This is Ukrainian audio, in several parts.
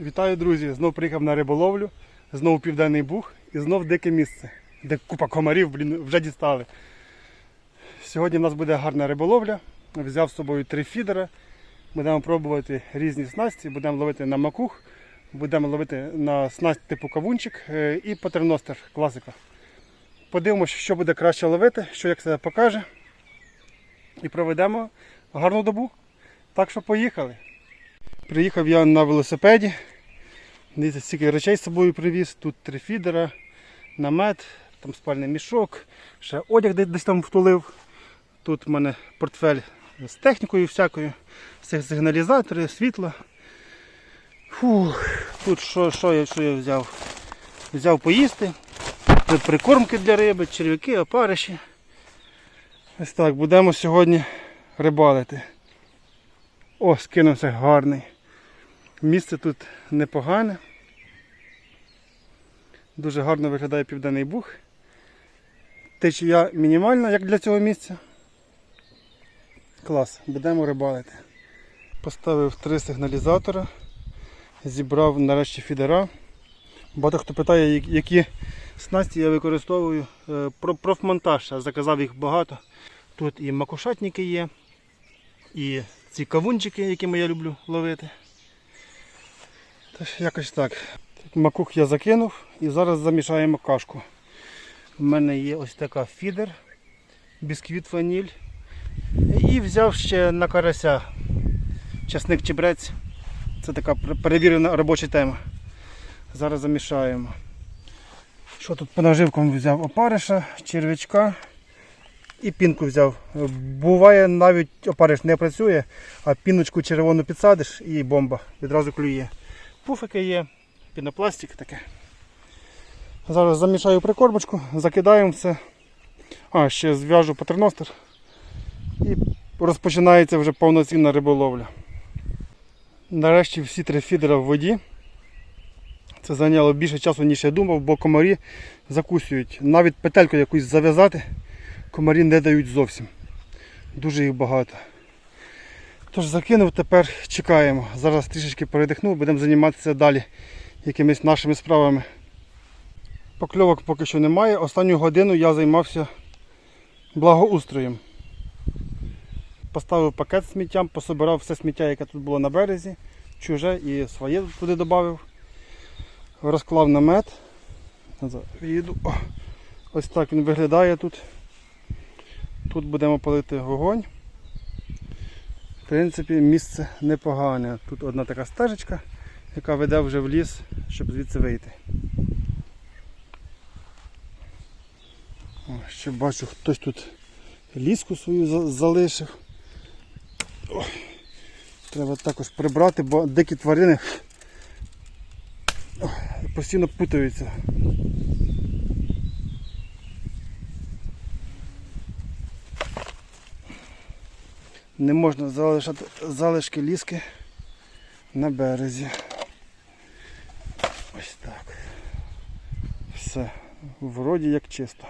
Вітаю, друзі! Знов приїхав на риболовлю, знову південний буг і знов дике місце, де купа комарів блін, вже дістали. Сьогодні в нас буде гарна риболовля. Взяв з собою три фідера. Будемо пробувати різні снасті, будемо ловити на макух, будемо ловити на снасть типу кавунчик е, і патерностер класика. Подивимося, що буде краще ловити, що як себе покаже. І проведемо гарну добу. Так що поїхали. Приїхав я на велосипеді. Дивіться, стільки речей з собою привіз. Тут три фідера, намет, там спальний мішок, ще одяг десь, десь там втулив. Тут в мене портфель з технікою всякою, сиг- сигналізатори, світло. Фух, тут що, що, я, що я взяв? Взяв поїсти. Тут прикормки для риби, черв'яки, опариші. Ось так, будемо сьогодні рибалити. О, скинувся гарний. Місце тут непогане. Дуже гарно виглядає південний буг. Течія мінімальна, як для цього місця. Клас, будемо рибалити. Поставив три сигналізатора, зібрав нарешті фідера. Багато хто питає, які снасті я використовую. Е, Про профмонтаж, заказав їх багато. Тут і макушатники є, і ці кавунчики, якими я люблю ловити. Якось так. Макух я закинув і зараз замішаємо кашку. У мене є ось така фідер, бісквіт ваніль. І взяв ще на карася часник чебрець. Це така перевірена робоча тема. Зараз замішаємо. Що тут по наживкам взяв опариша, черв'ячка і пінку взяв. Буває навіть опариш не працює, а піночку червону підсадиш і бомба відразу клює. Пуфики є, пінопластик таке. Зараз замішаю прикормочку, закидаємо все. А, ще зв'яжу патерностер. І розпочинається вже повноцінна риболовля. Нарешті всі три фідера в воді. Це зайняло більше часу, ніж я думав, бо комарі закусують. Навіть петельку якусь зав'язати комарі не дають зовсім. Дуже їх багато. Тож закинув, тепер чекаємо. Зараз трішечки передихну, будемо займатися далі якимись нашими справами. Покльовок поки що немає. Останню годину я займався благоустроєм. Поставив пакет сміттям, пособирав все сміття, яке тут було на березі, чуже і своє туди додав. Розклав намет. Їду. Ось так він виглядає тут. Тут будемо палити вогонь. В принципі, місце непогане. Тут одна така стежечка, яка веде вже в ліс, щоб звідси вийти. О, ще бачу, хтось тут ліску свою залишив. Ой, треба також прибрати, бо дикі тварини ой, постійно путаються. Не можна залишати залишки ліски на березі. Ось так. Все. Вроді як чисто.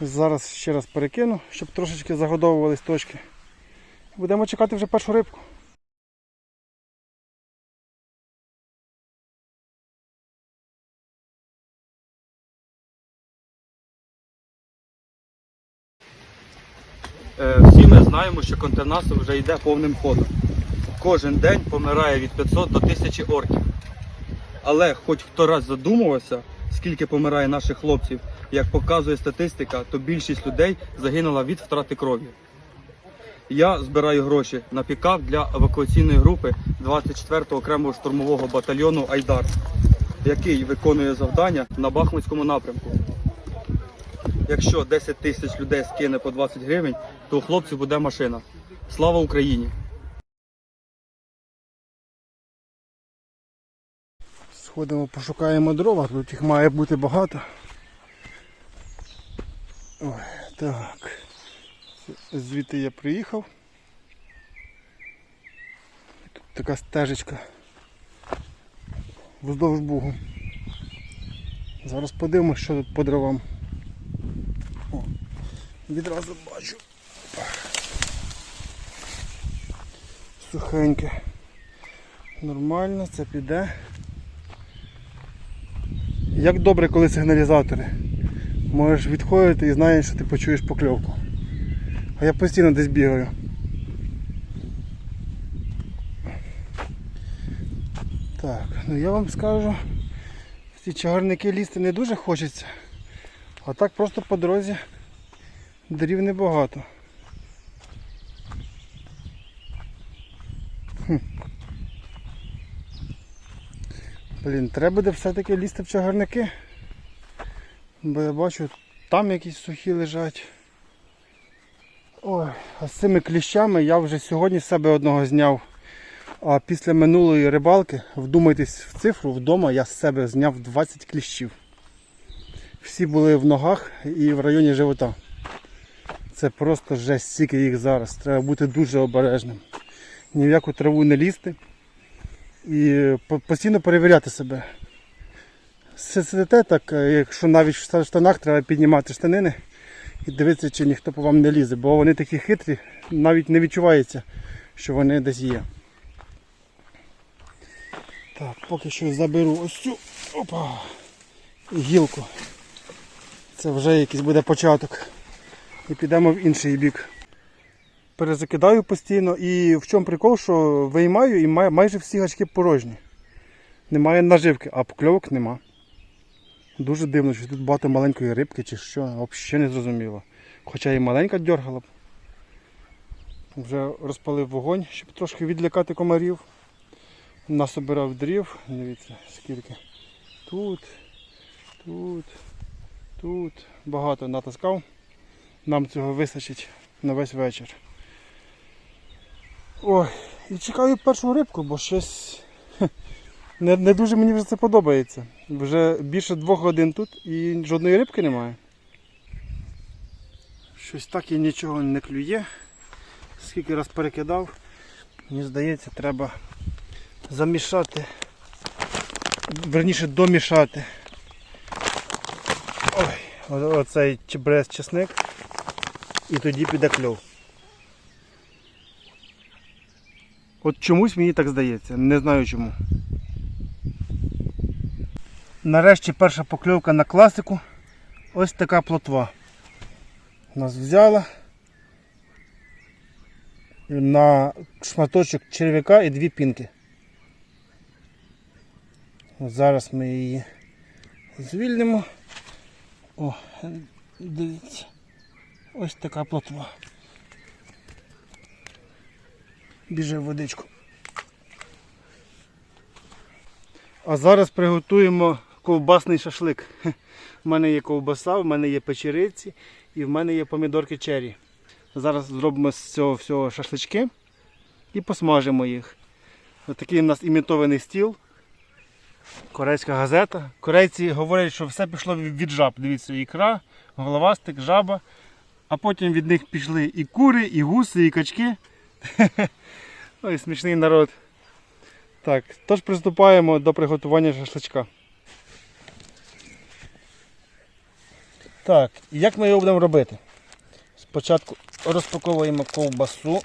Зараз ще раз перекину, щоб трошечки загодовувались точки. Будемо чекати вже першу рибку. Знаємо, що контрнаступ вже йде повним ходом. Кожен день помирає від 500 до 1000 орків. Але хоч хто раз задумувався, скільки помирає наших хлопців, як показує статистика, то більшість людей загинула від втрати крові. Я збираю гроші на пікап для евакуаційної групи 24-го окремого штурмового батальйону Айдар, який виконує завдання на Бахмутському напрямку. Якщо 10 тисяч людей скине по 20 гривень, то у хлопців буде машина. Слава Україні! Сходимо, пошукаємо дрова, тут їх має бути багато. Ой, так. Звідти я приїхав. Тут така стежечка. Вздовж бугу. Зараз подивимося, що тут по дровам. Відразу бачу. Сухеньке. Нормально, це піде. Як добре, коли сигналізатори. Можеш відходити і знаєш, що ти почуєш покльовку. А я постійно десь бігаю. Так, ну я вам скажу, ці чагарники лізти не дуже хочеться. А так просто по дорозі дрів небагато. Хм. Блін, треба буде все-таки лізти в чагарники. Бо я бачу, там якісь сухі лежать. Ой, а з цими кліщами я вже сьогодні з себе одного зняв. А після минулої рибалки, вдумайтесь в цифру, вдома я з себе зняв 20 кліщів. Всі були в ногах і в районі живота. Це просто жесть, стільки їх зараз. Треба бути дуже обережним. Ні в яку траву не лізти. І постійно перевіряти себе. Си- Сидите так, е, якщо навіть в штанах треба піднімати штанини і дивитися, чи ніхто по вам не лізе, бо вони такі хитрі, навіть не відчувається, що вони десь є. Так, поки що заберу ось цю опа, гілку. Це вже якийсь буде початок. І підемо в інший бік. Перезакидаю постійно і в чому прикол, що виймаю і май- майже всі гачки порожні. Немає наживки, а покльовок нема. Дуже дивно, що тут багато маленької рибки чи що, взагалі не зрозуміло. Хоча і маленька дьоргала б. Вже розпалив вогонь, щоб трошки відлякати комарів. Насобирав дрів, дивіться скільки. Тут, тут, тут. Багато натаскав. Нам цього вистачить на весь вечір. Ой, і чекаю першу рибку, бо щось не, не дуже мені вже це подобається. Вже більше двох годин тут і жодної рибки немає. Щось так і нічого не клює. Скільки раз перекидав, мені здається, треба замішати, верніше домішати. Ой, оцей чебрез чесник і тоді піде кльов. От чомусь мені так здається, не знаю чому. Нарешті перша покльовка на класику. Ось така плотва. Нас взяла на шматочок черв'яка і дві пінки. От Зараз ми її звільнимо. О, дивіться. Ось така плотва. Біже в водичку. А зараз приготуємо ковбасний шашлик. В мене є ковбаса, в мене є печериці і в мене є помідорки черрі. Зараз зробимо з цього всього шашлички і посмажимо їх. Ось такий у нас імітований стіл. Корейська газета. Корейці говорять, що все пішло від жаб. Дивіться, ікра, головастик, жаба. А потім від них пішли і кури, і гуси, і качки. Ой, смішний народ. Так, тож приступаємо до приготування шашличка. Так, як ми його будемо робити? Спочатку розпаковуємо ковбасу.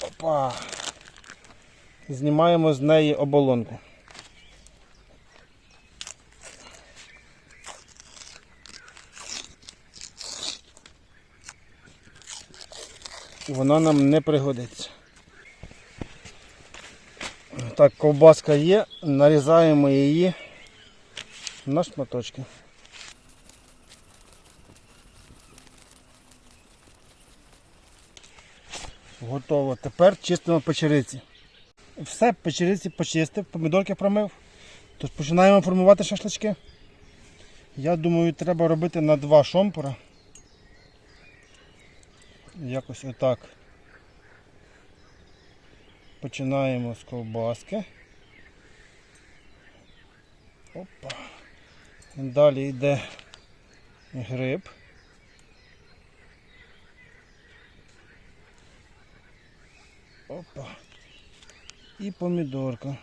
Опа. Знімаємо з неї оболонку. Вона нам не пригодиться. Так, ковбаска є, нарізаємо її на шматочки. Готово. Тепер чистимо печериці. Все, печериці почистив, помідорки промив. Тож починаємо формувати шашлички. Я думаю, треба робити на два шомпура. Якось отак. Починаємо з ковбаски. Опа. Далі йде гриб. Опа. І помідорка.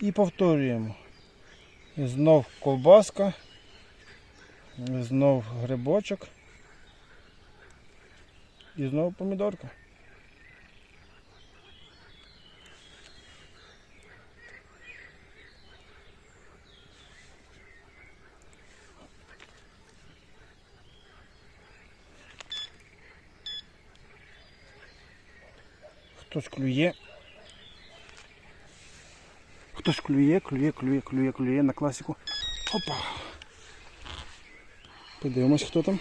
І повторюємо. Знов ковбаска. Знов грибочок. І знову помідорка. Хтось клює. Хтось клює, клює, клює, клює, клює на класику. Опа. Подивимось, хто там.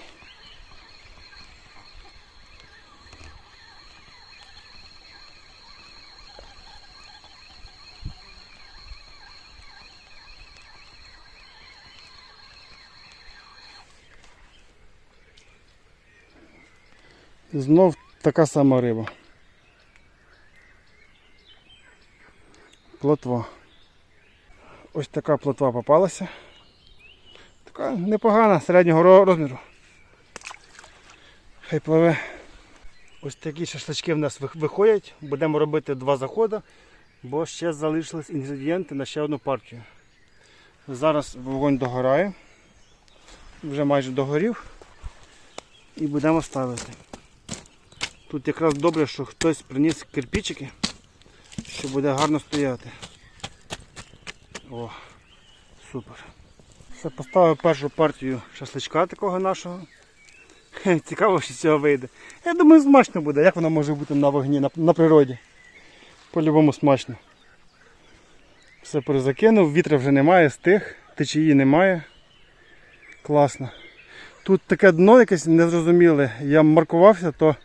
Знов така сама риба. Плотва. Ось така плотва попалася. Така непогана, середнього розміру. Хай пливе. Ось такі шашлачки в нас виходять. Будемо робити два заходи, бо ще залишились інгредієнти на ще одну партію. Зараз вогонь догорає. Вже майже догорів. І будемо ставити. Тут якраз добре, що хтось приніс кирпичики, що буде гарно стояти. О, супер. Все, поставив першу партію шашличка такого нашого. Цікаво, що цього вийде. Я думаю, смачно буде. Як воно може бути на вогні, на, на природі. По-любому смачно. Все перезакинув, вітра вже немає, стих, течії немає. Класно. Тут таке дно якесь незрозуміле. Я маркувався, то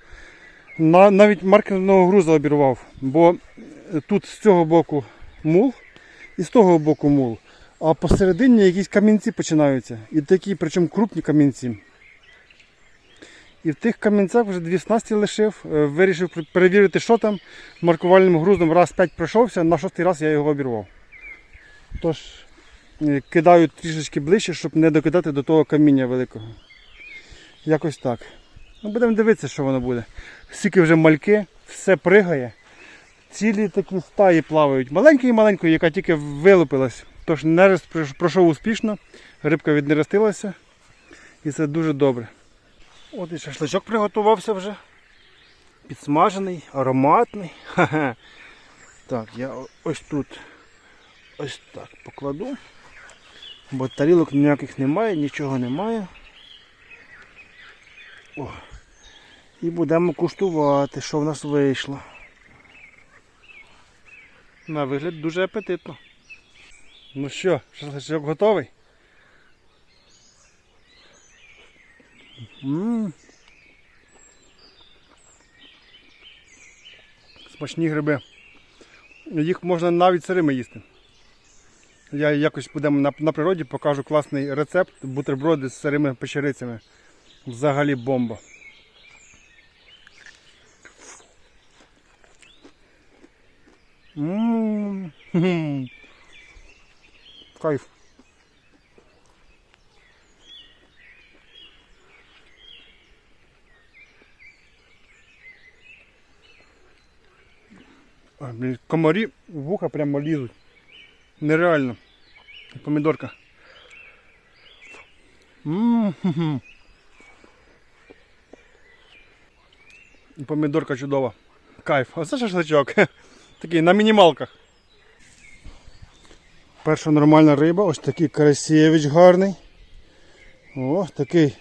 на, навіть маркерного груза обірвав, бо тут з цього боку мул і з того боку мул. А посередині якісь камінці починаються. І такі, причому крупні камінці. І в тих камінцях вже дві снасті лишив, е, вирішив перевірити, що там. Маркувальним грузом раз п'ять пройшовся, на шостий раз я його обірвав. Тож е, кидаю трішечки ближче, щоб не докидати до того каміння великого. Якось так. Ну, будемо дивитися, що воно буде. Скільки вже мальки, все пригає. Цілі такі стаї плавають. Маленької маленької, яка тільки вилупилась. Тож нерест пройш- пройшов успішно, рибка віднерестилася. І це дуже добре. От і шашличок приготувався вже. Підсмажений, ароматний. Так, я ось тут ось так покладу. Бо тарілок ніяких немає, нічого немає. О. І будемо куштувати, що в нас вийшло. На вигляд дуже апетитно. Ну що, шашличок готовий? М. Смачні гриби. Їх можна навіть сирими їсти. Я якось будемо на, на природі покажу класний рецепт бутерброди з сирими печерицями. Взагалі бомба. М, хм. Кайф. Комарі в вуха прямо лізуть. Нереально. Помідорка. М, хм-хм. Помідорка чудова. Кайф. Оце шашличок. Такий на мінімалках. Перша нормальна риба, ось такий карасєвич гарний. О, такий.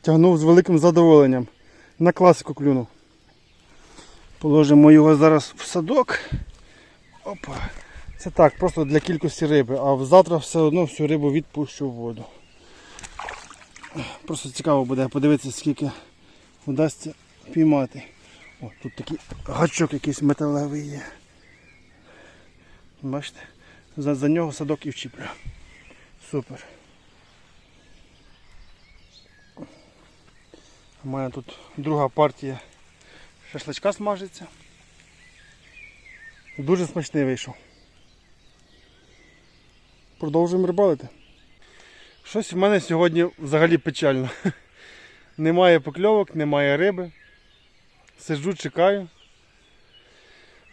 Тягнув з великим задоволенням. На класику клюнув. Положимо його зараз в садок. Опа. Це так, просто для кількості риби, а завтра все одно всю рибу відпущу в воду. Просто цікаво буде подивитися, скільки вдасться піймати. О, тут такий гачок якийсь металевий є. Бачите? За, за нього садок і вчіплю. Супер. У мене тут друга партія шашличка смажиться. Дуже смачний вийшов. Продовжуємо рибалити. Щось в мене сьогодні взагалі печально. Немає покльовок, немає риби. Сиджу, чекаю.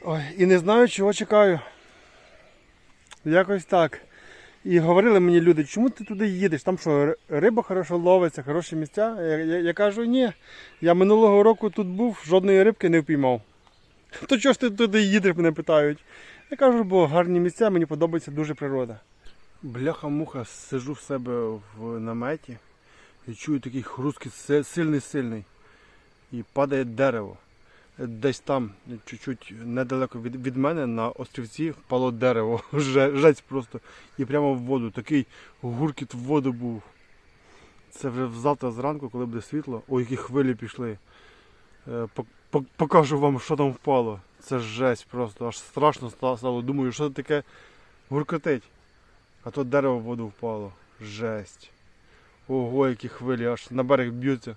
Ой, і не знаю, чого чекаю. Якось так. І говорили мені люди, чому ти туди їдеш? Там що, риба хорошо ловиться, хороші місця. Я, я, я кажу, ні. Я минулого року тут був, жодної рибки не впіймав. То чого ж ти туди їдеш, мене питають. Я кажу, бо гарні місця, мені подобається дуже природа. Бляха-муха, сижу в себе в наметі і чую такий хрусткіт си- сильний-сильний. І падає дерево. Десь там, чуть-чуть недалеко від, від мене, на острівці впало дерево. Же- Жесть просто. І прямо в воду. Такий гуркіт в воду був. Це вже завтра зранку, коли буде світло. Ой, які хвилі пішли. Е, пок- пок- Покажу вам, що там впало. Це жесть просто, аж страшно стало. Думаю, що це таке гуркотить. А то дерево в воду впало. Жесть. Ого, які хвилі, аж на берег б'ються.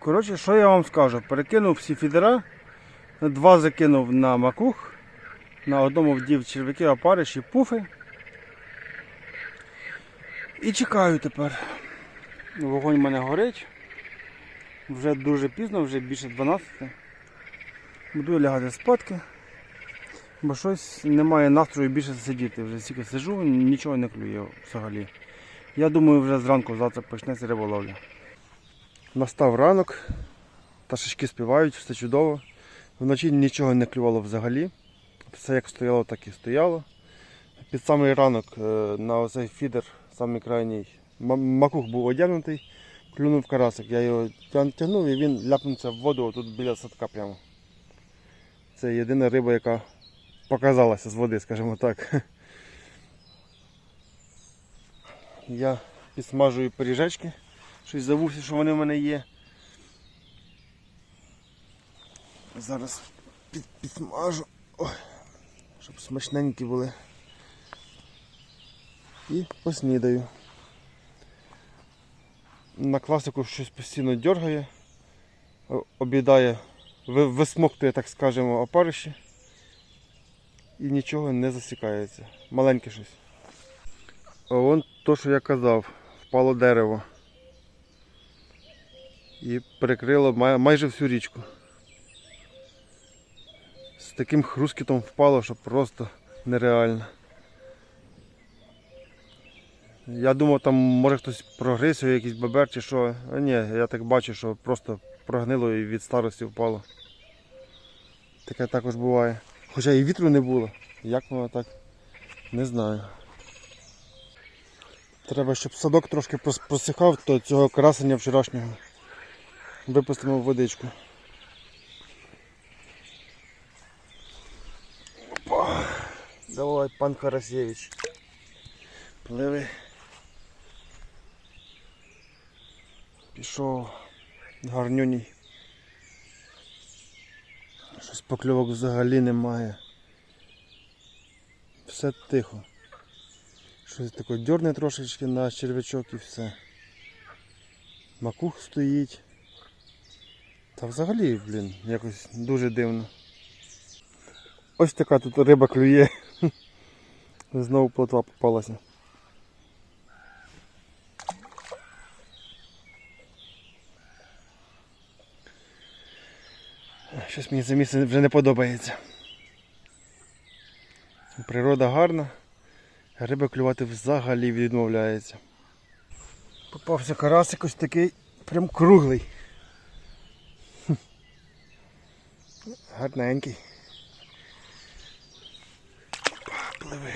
Коротше, що я вам скажу? Перекинув всі фідера, два закинув на макух, на одному вдів черв'яки, опариші, пуфи. І чекаю тепер. Вогонь в мене горить. Вже дуже пізно, вже більше 12. Буду лягати спадки. Бо щось немає настрою більше сидіти. Вже стільки сижу, нічого не клює взагалі. Я думаю, вже зранку завтра почнеться риболовля. Настав ранок, пташечки співають, все чудово. Вночі нічого не клювало взагалі. Все як стояло, так і стояло. Під самий ранок е, на оцей фідер, самий крайній, макух був одягнутий, клюнув карасик. Я його тя- тягнув і він ляпнувся в воду тут біля садка прямо. Це єдина риба, яка показалася з води, скажімо так. Я підсмажую пиріжечки. Щось забувся, що вони в мене є. Зараз під, підсмажу, Ой, щоб смачненькі були. І поснідаю. На класику щось постійно дергає, о- об'їдає, висмоктує, так скажемо, опариші і нічого не засікається. Маленьке щось. А вон то, що я казав, впало дерево. І перекрило майже всю річку. З таким хрускітом впало, що просто нереально. Я думав, там може хтось прогризся, якийсь бебер чи що. А ні, я так бачу, що просто прогнило і від старості впало. Таке також буває. Хоча і вітру не було. Як воно так? Не знаю. Треба, щоб садок трошки просихав, то цього красення вчорашнього. Випустимо в водичку. Опа. Давай, пан Карасєвич. Пливи. Пішов. Гарнюній. Щось покльовок взагалі немає. Все тихо. Щось таке дьорне трошечки на червячок і все. Макух стоїть. Та взагалі, блін, якось дуже дивно. Ось така тут риба клює. Знову плотва попалася. Щось мені це місце вже не подобається. Природа гарна, риба клювати взагалі відмовляється. Попався карасик ось такий, прям круглий. Хм. Гарненький. Пливи.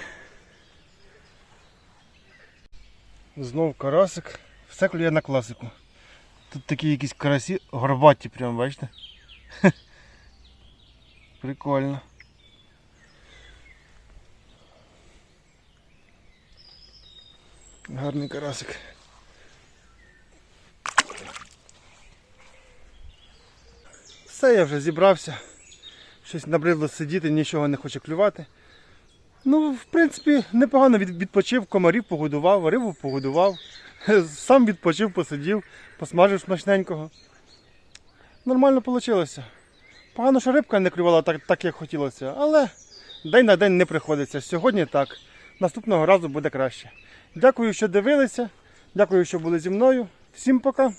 Знов карасик. Все клює на класику. Тут такі якісь карасі горбаті прям, бачите? Прикольно. Гарний карасик. Все, я вже зібрався. Щось набридло сидіти, нічого не хоче клювати. Ну, в принципі, непогано відпочив, комарів погодував, рибу погодував. Сам відпочив, посидів, посмажив смачненького. Нормально вийшло. Погано, що рибка не клювала так, так, як хотілося, але день на день не приходиться. Сьогодні так. Наступного разу буде краще. Дякую, що дивилися. Дякую, що були зі мною. Всім пока.